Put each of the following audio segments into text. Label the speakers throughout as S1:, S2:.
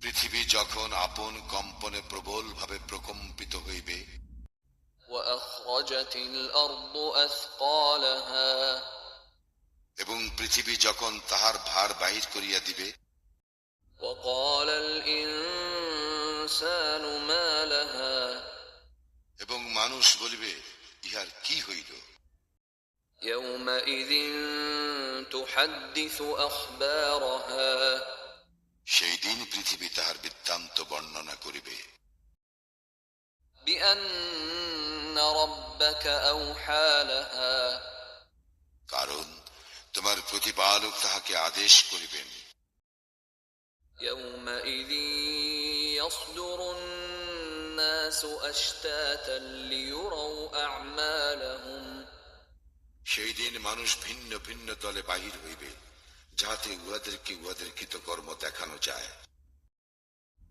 S1: পৃথিবী যখন আপন কম্পনে প্রবলভাবে প্রকম্পিত হইবে এবং পৃথিবী যখন তাহার ভার বাহির করিয়া দিবে এবং মানুষ বলিবে
S2: يومئذ تحدث أخبارها
S1: সেই দিন পৃথিবী তাহার বৃত্তান্ত বর্ণনা করিবে
S2: بأن ربك أوحى لها
S1: কারণ তোমার প্রতিপালক তাহাকে আদেশ করিবেন
S2: يومئذ يصدر الناس أشتاتا ليروا أعمالهم
S1: সেই দিন মানুষ ভিন্ন ভিন্ন দলে বাহির হইবে যাহাতে উহাদেরকে উহাদের কৃতকর্ম দেখানো যায়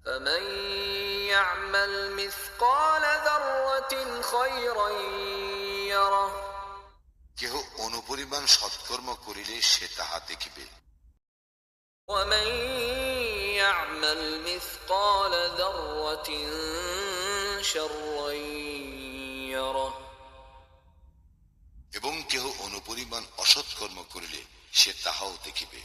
S2: فمن يعمل مثقال ذرة خيرا يره
S1: কেহ অনুপরিমাণ সৎকর্ম করিলে সে তাহা দেখিবে
S2: ومن يعمل مثقال ذرة شرا يره
S1: এবং কেহ অনুপরিমাণ অসৎকর্ম করিলে সে তাহাও দেখিবে।